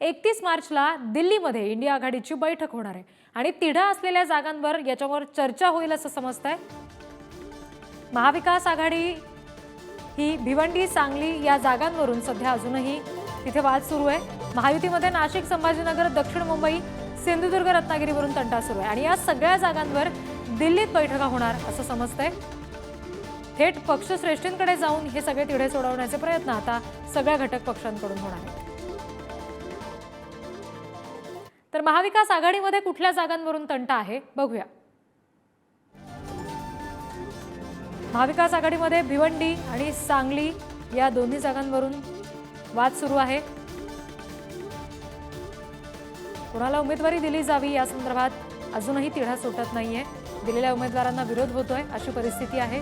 एकतीस मार्चला दिल्लीमध्ये इंडिया आघाडीची बैठक होणार आहे. आणि तिढा असलेल्या जागांवर याच्यावर चर्चा होईल असं समजतंय. महाविकास आघाडी ही भिवंडी सांगली या जागांवरून सध्या अजूनही तिथे वाद सुरू आहे. महायुतीमध्ये नाशिक संभाजीनगर दक्षिण मुंबई सिंधुदुर्ग रत्नागिरीवरून तंटा सुरू आहे. आणि या सगळ्या जागांवर दिल्लीत बैठका होणार असं समजतंय. थेट पक्षश्रेष्ठींकडे जाऊन हे सगळे तिढे सोडवण्याचे प्रयत्न आता सगळ्या घटक पक्षांकडून होणार आहेत. तर महाविकास आघाडीमध्ये कुठल्या जागांवरून तंटा आहे? बघूया. महाविकास आघाडीमध्ये भिवंडी आणि सांगली या दोन्ही जागांवरून वाद सुरू आहे. कोणाला उमेदवारी दिली जावी या संदर्भात अजूनही तिढा सुटत नाहीये. दिलेल्या उमेदवारांना विरोध होतोय अशी परिस्थिती आहे.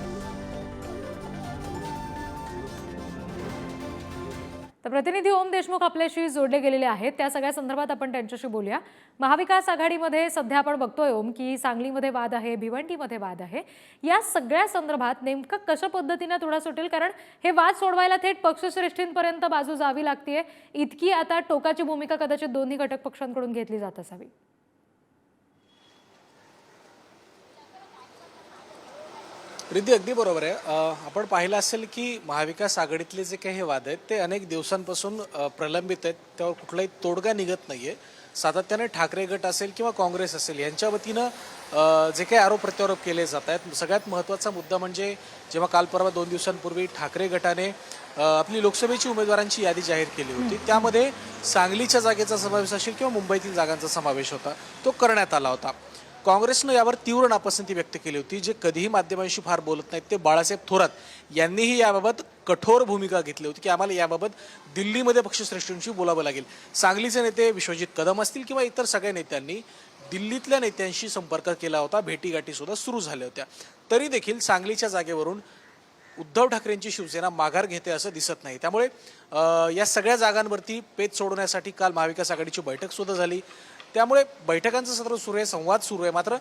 तर प्रतिनिधी ओम देशमुख आपल्याशी जोडले गेलेले आहेत. त्या सगळ्या संदर्भात आपण त्यांच्याशी बोलूया. महाविकास आघाडीमध्ये सध्या आपण बघतोय ओम की सांगलीमध्ये वाद आहे भिवंडीमध्ये वाद आहे. या सगळ्या संदर्भात नेमकं कशा पद्धतीनं थोडा सुटेल? कारण हे वाद सोडवायला थेट पक्षश्रेष्ठींपर्यंत बाजू जावी लागतीये. इतकी आता टोकाची भूमिका कदाचित दोन्ही घटक पक्षांकडून घेतली जात असावी. रिद्धी अगदी बरोबर आहे. आपण पाहिलं असेल की महाविकास आघाडीतले जे काही हे वाद आहेत ते अनेक दिवसांपासून प्रलंबित आहेत. त्यावर कुठलाही तोडगा निघत नाहीये. सातत्याने ठाकरे गट असेल किंवा काँग्रेस असेल यांच्या वतीनं जे काही आरोप प्रत्यारोप केले जात आहेत सगळ्यात महत्त्वाचा मुद्दा म्हणजे जेव्हा काल परवा दोन दिवसांपूर्वी ठाकरे गटाने आपली लोकसभेची उमेदवारांची यादी जाहीर केली होती त्यामध्ये सांगलीच्या जागेचा समावेश असेल किंवा मुंबईतील जागांचा समावेश होता तो करण्यात आला होता. काँग्रेसनं यावर तीव्र नापसंती व्यक्त केली होती जे कधीही माध्यमांशी फार बोलत नाहीत. ते बाळासाहेब थोरात यांनीही याबाबत कठोर भूमिका घेतली होती की आम्हाला याबाबत दिल्लीमध्ये पक्षश्रेष्ठींशी बोलावं लागेल. सांगलीचे नेते विश्वजित कदम असतील किंवा इतर सगळ्या नेत्यांनी दिल्लीतल्या नेत्यांशी संपर्क केला होता भेटीगाठी सुद्धा सुरू झाल्या होत्या. तरी देखील सांगलीच्या जागेवरून उद्धव ठाकरेंची शिवसेना माघार घेते असं दिसत नाही. त्यामुळे या सगळ्या जागांवरती पेच सोडवण्यासाठी काल महाविकास आघाडीची बैठक सुद्धा झाली. त्यामुळे बैठकांचं सत्र सुरू आहे संवाद सुरू आहे. मात्र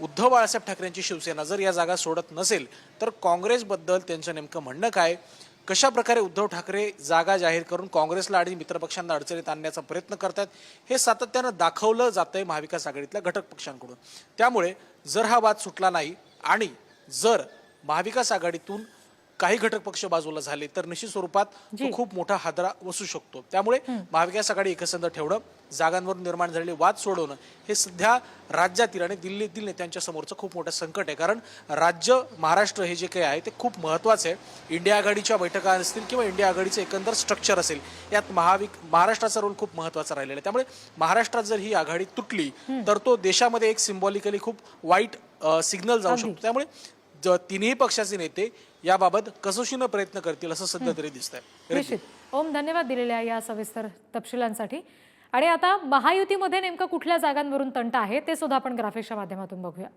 उद्धव बाळासाहेब ठाकरेंची शिवसेना जर या जागा सोडत नसेल तर काँग्रेसबद्दल त्यांचं नेमकं म्हणणं काय? कशा प्रकारे उद्धव ठाकरे जागा जाहीर करून काँग्रेसला आणि मित्रपक्षांना अडचणीत आणण्याचा प्रयत्न करतात हे सातत्यानं दाखवलं जातंय महाविकास आघाडीतल्या घटक पक्षांकडून. त्यामुळे जर हा वाद सुटला नाही आणि जर महाविकास आघाडीतून काही घटक पक्ष बाजूला झाले तर निश्चित स्वरूपात खूप मोठा हादरा बसू शकतो. त्यामुळे महाविकास आघाडी एकसंध ठेवणं जागांवरून निर्माण झालेले वाद सोडवणं हे सध्या राज्यातील आणि दिल्लीतील नेत्यांच्या समोरचं खूप मोठं संकट आहे. कारण राज्य महाराष्ट्र हे जे काही आहे ते खूप महत्वाचं आहे. इंडिया आघाडीच्या बैठका असतील किंवा इंडिया आघाडीचं एकंदर स्ट्रक्चर असेल यात महाविक महाराष्ट्राचा रोल खूप महत्त्वाचा राहिलेला आहे. त्यामुळे महाराष्ट्रात जर ही आघाडी तुटली तर तो देशामध्ये एक सिम्बॉलिकली खूप वाईट सिग्नल जाऊ शकतो. त्यामुळे तिन्ही पक्षाचे नेते याबाबत कसोशीनं प्रयत्न करतील असं सध्या तरी दिसतंय. निश्चित. ओम धन्यवाद दिलेल्या या सविस्तर तपशिलांसाठी. आणि आता महायुतीमध्ये नेमकं कुठल्या जागांवरून तंट आहे ते सुद्धा आपण ग्राफिक्सच्या माध्यमातून बघूया.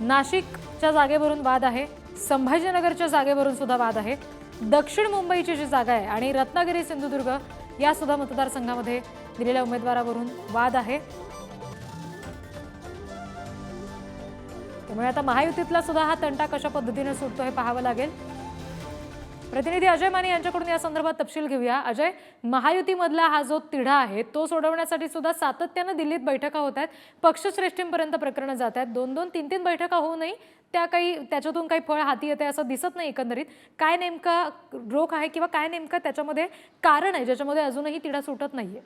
नाशिकच्या जागेवरून वाद आहे संभाजीनगरच्या जागेवरून सुद्धा वाद आहे दक्षिण मुंबईची जी जागा आहे आणि रत्नागिरी सिंधुदुर्ग या सुद्धा मतदारसंघामध्ये दिलेल्या उमेदवारावरून वाद आहे. त्यामुळे आता महायुतीतला सुद्धा हा तंटा कशा पद्धतीने सुटतो हे पाहावं लागेल. प्रतिनिधी अजय माने यांच्याकडून या संदर्भात तपशील घेऊया. अजय महायुतीमधला हा जो तिढा आहे तो सोडवण्यासाठी सुद्धा सातत्यानं दिल्लीत बैठका होत आहेत. पक्षश्रेष्ठींपर्यंत प्रकरणं जात आहेत. दोन दोन तीन तीन बैठका होऊनही त्या काही त्याच्यातून काही फळ हाती येते असं दिसत नाही एकंदरीत. काय नेमका रोख आहे किंवा काय नेमकं त्याच्यामध्ये कारण आहे ज्याच्यामध्ये अजूनही तिढा सुटत नाहीये?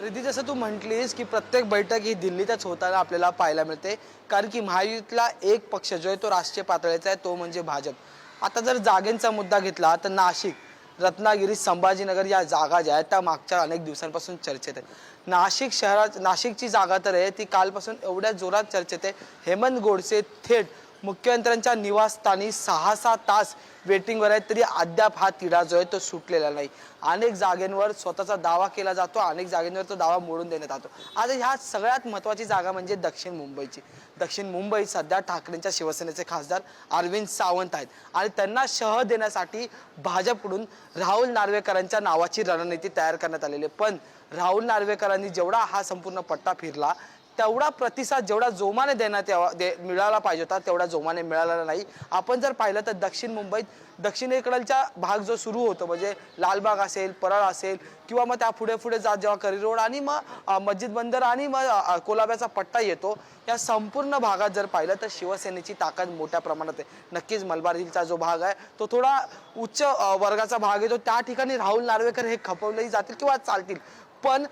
रिधी जसं तू म्हटलीस की प्रत्येक बैठक ही दिल्लीतच होताना आपल्याला पाहायला मिळते. कारण की महायुतीतला एक पक्ष जो आहे तो राष्ट्रीय पातळीचा आहे तो म्हणजे भाजप. आता जर जागेंचा मुद्दा घेतला तर नाशिक रत्नागिरी संभाजीनगर या जागा ज्या आहेत त्या मागच्या अनेक दिवसांपासून चर्चेत आहेत. नाशिक शहरात नाशिकची जागा तर आहे ती कालपासून एवढ्या जोरात चर्चेत आहे. हेमंत गोडसे थेट मुख्यमंत्र्यांच्या निवासस्थानी सहा सहा तास वेटिंगवर आहेत तरी अद्याप हा तिढा जो आहे तो सुटलेला नाही. अनेक जागेंवर स्वतःचा दावा केला जातो अनेक जागेंवर तो दावा मोडून देण्यात येतो आता ह्या सगळ्यात महत्त्वाची जागा म्हणजे दक्षिण मुंबईची. दक्षिण मुंबई सध्या ठाकरेंच्या शिवसेनेचे खासदार अरविंद सावंत आहेत. आणि त्यांना शह देण्यासाठी भाजपकडून राहुल नार्वेकरांच्या नावाची रणनीती तयार करण्यात आलेली आहे. पण राहुल नार्वेकरांनी जेवढा हा संपूर्ण पट्टा फिरला तेवढा प्रतिसाद जेवढा जोमाने देण्यात यावा दे मिळाला पाहिजे होता तेवढा जोमाने मिळालेला नाही. आपण जर पाहिलं तर दक्षिण मुंबईत दक्षिणेकडचा भाग जो सुरू होतो म्हणजे लालबाग असेल परळ असेल किंवा मग त्या पुढे पुढे जात जेव्हा करी रोड आणि मग मस्जिद बंदर आणि मग कोलाब्याचा पट्टा येतो या संपूर्ण भागात जर पाहिलं तर शिवसेनेची ताकद मोठ्या प्रमाणात आहे. नक्कीच मलबार हिलचा जो भाग आहे तो थोडा उच्च वर्गाचा भाग आहे तो त्या ठिकाणी राहुल नार्वेकर हे खपवलेही जातील किंवा चालतील. पण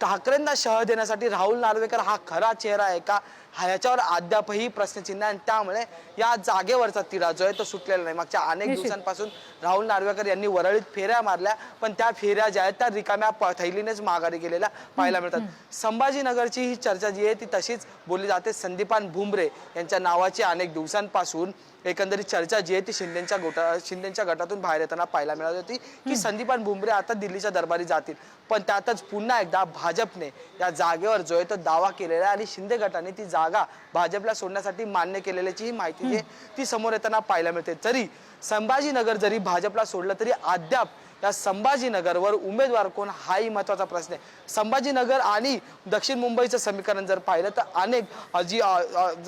ठाकरेंना शह देण्यासाठी राहुल नार्वेकर हा खरा चेहरा आहे का? ह्याच्यावर अद्यापही प्रश्नचिन्ह आहे आणि त्यामुळे या जागेवरचा तिढा जो आहे तो सुटलेला नाही. मागच्या अनेक. दिवसांपासून राहुल नार्वेकर यांनी वरळीत फेऱ्या मारल्या पण त्या फेऱ्या ज्या आहेत त्या रिकाम्या थैलीनेच माघारी गेलेल्या पाहायला मिळतात. संभाजीनगरची ही चर्चा जी आहे ती तशीच बोलली जाते. संदीपान भुमरे यांच्या नावाची अनेक दिवसांपासून एकंदरीत चर्चा जी आहे ती शिंदेच्या गोटा शिंदेच्या गटातून बाहेर येताना पाहायला मिळाली होती की संदीपान भुमरे आता दिल्लीच्या दरबारी जातील. पण त्यातच पुन्हा एकदा भाजपने या जागेवर जो आहे तो दावा केलेला आहे आणि शिंदे गटाने ती जागा भाजपला सोडण्यासाठी मान्य केलेल्याची ही माहिती जी आहे ती समोर येताना पाहायला मिळते. तरी संभाजीनगर जरी भाजपला सोडलं तरी अद्याप या संभाजीनगरवर उमेदवार कोण हाही महत्त्वाचा प्रश्न आहे. संभाजीनगर आणि दक्षिण मुंबईचं समीकरण जर पाहिलं तर अनेक जी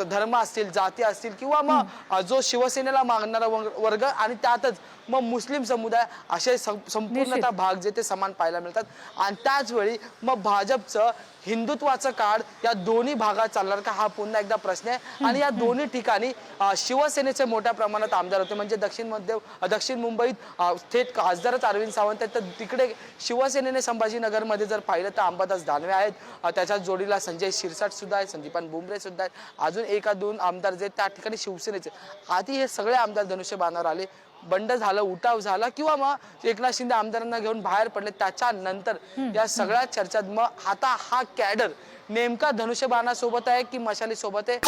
धर्म असतील जाती असतील किंवा मग जो शिवसेनेला मागणारा वर्ग आणि त्यातच मग मुस्लिम समुदाय असे संपूर्णतः भाग जे ते समान पाहायला मिळतात. आणि त्याच वेळी मग भाजपचं हिंदुत्वाचं कार्ड या दोन्ही भागात चालणार का हा पुन्हा एकदा प्रश्न आहे. आणि या दोन्ही ठिकाणी शिवसेनेचे मोठ्या प्रमाणात आमदार होते. म्हणजे दक्षिण मध्य दक्षिण मुंबईत थेट खासदारच अरविंद सावंत आहेत. तर तिकडे शिवसेनेने संभाजीनगरमध्ये जर पाहिलं तर अंबादास दानवे आहेत. त्याच्या जोडीला संजय शिरसाट सुद्धा आहेत. संदीपान बुमरे सुद्धा आहेत. अजून एका दोन आमदार जे त्या ठिकाणी शिवसेनेचे आधी हे सगळे आमदार धनुष्यबाणावर आले. बंड झालं उठाव झाला किंवा मग एकनाथ शिंदे आमदारांना घेऊन बाहेर पडले त्याच्यानंतर या सगळ्या चर्चात मग आता हा कॅडर नेमका धनुष्यबाणासोबत आहे की मशाली सोबत आहे?